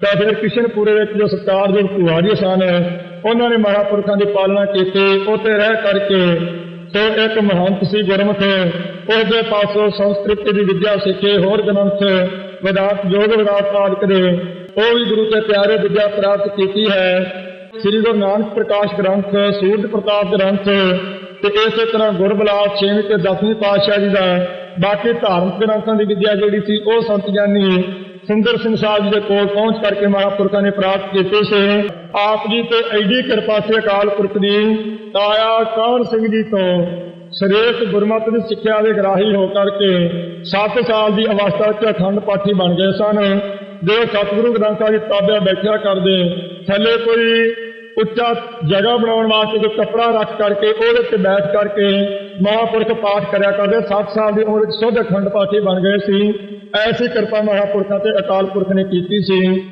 ਤਾਂ ਫਿਰ ਕਿਸ਼ਨਪੁਰੇ ਵਿੱਚ ਜੋ ਸਤਿਕਾਰਯੋਗ ਭੂਆ ਜੀ ਸਨ ਉਹਨਾਂ ਨੇ ਮਹਾਂਪੁਰਖਾਂ ਦੀ ਪਾਲਣਾ ਕੀਤੀ, ਉੱਥੇ ਰਹਿ ਕਰਕੇ ਸੋ ਇੱਕ ਮਹੰਤ ਸੀ ਗੁਰਮੁਖ ਉਹਦੇ ਪਾਸੋਂ ਸੰਸਕ੍ਰਿਤ ਦੀ ਵਿਦਿਆ ਸਿੱਖੇ, ਹੋਰ ਗ੍ਰੰਥ ਵਿਦਾਤ ਯੋਗ ਵਿਦਾਤ ਆਦਿਕ ਦੇ, ਉਹ ਵੀ ਗੁਰੂ ਤੇ ਪਿਆਰੇ ਵਿਦਿਆ ਪ੍ਰਾਪਤ ਕੀਤੀ ਹੈ। ਸ੍ਰੀ ਗੁਰੂ ਨਾਨਕ ਪ੍ਰਕਾਸ਼ ਗ੍ਰੰਥ, ਸੂਰਜ ਪ੍ਰਤਾਪ ਗ੍ਰੰਥ ਤੇ ਇਸੇ ਤਰ੍ਹਾਂ ਗੁਰਬਲਾਸ ਛੇਵੀਂ ਤੇ ਦਸਵੀਂ ਪਾਤਸ਼ਾਹ ਜੀ ਦਾ, ਬਾਕੀ ਧਾਰਮਿਕ ਗ੍ਰੰਥਾਂ ਦੀ ਵਿਦਿਆ ਜਿਹੜੀ ਸੀ, ਉਹ ਸੰਤ ਗਿਆਨੀ ਸੁੰਦਰ ਸਿੰਘ ਸਾਹਿਬ ਜੀ ਦੇ ਕੋਲ ਪਹੁੰਚ ਕਰਕੇ ਮਹਾਂਪੁਰਖਾਂ ਨੇ ਪ੍ਰਾਪਤ ਕੀਤੇ ਸੀ। ਆਪ ਜੀ ਤੇ ਐਡੀ ਕਿਰਪਾ ਸੀ ਅਕਾਲ ਪੁਰਖ ਦੀ, ਤਾਇਆ ਕਾਹਨ ਸਿੰਘ ਜੀ ਤੋਂ ਸ਼੍ਰੇਸ਼ਟ ਗੁਰਮਤਿ ਦੀ ਸਿੱਖਿਆ ਦੇ ਗ੍ਰਾਹੀ ਹੋ ਕਰਕੇ 7 ਸਾਲ ਦੀ ਅਵਸਥਾ ਵਿੱਚ ਅਖੰਡ ਪਾਠੀ ਬਣ ਗਏ ਸਨ। ਜੋ ਸਤਿਗੁਰੂ ਗ੍ਰੰਥਾਂ ਦੀ ਤਾਬਿਆ ਬੈਠਿਆ ਕਰਦੇ, ਥੱਲੇ ਕੋਈ ਉੱਚਾ ਜਗ੍ਹਾ ਬਣਾਉਣ ਵਾਸਤੇ ਕੋਈ ਕੱਪੜਾ ਰੱਖ ਕਰਕੇ ਉਹਦੇ ਤੇ ਬੈਠ ਕਰਕੇ ਮਹਾਂਪੁਰਖ ਪਾਠ ਕਰਿਆ ਕਰਦੇ। 7 ਸਾਲ ਦੀ ਉਮਰ ਵਿੱਚ ਸੁੱਧ ਅਖੰਡ ਪਾਠੀ ਬਣ ਗਏ ਸੀ। ਐਸੀ ਕਿਰਪਾ ਮਹਾਂਪੁਰਖਾਂ ਤੇ ਅਕਾਲ ਪੁਰਖ ਨੇ ਕੀਤੀ ਸੀ।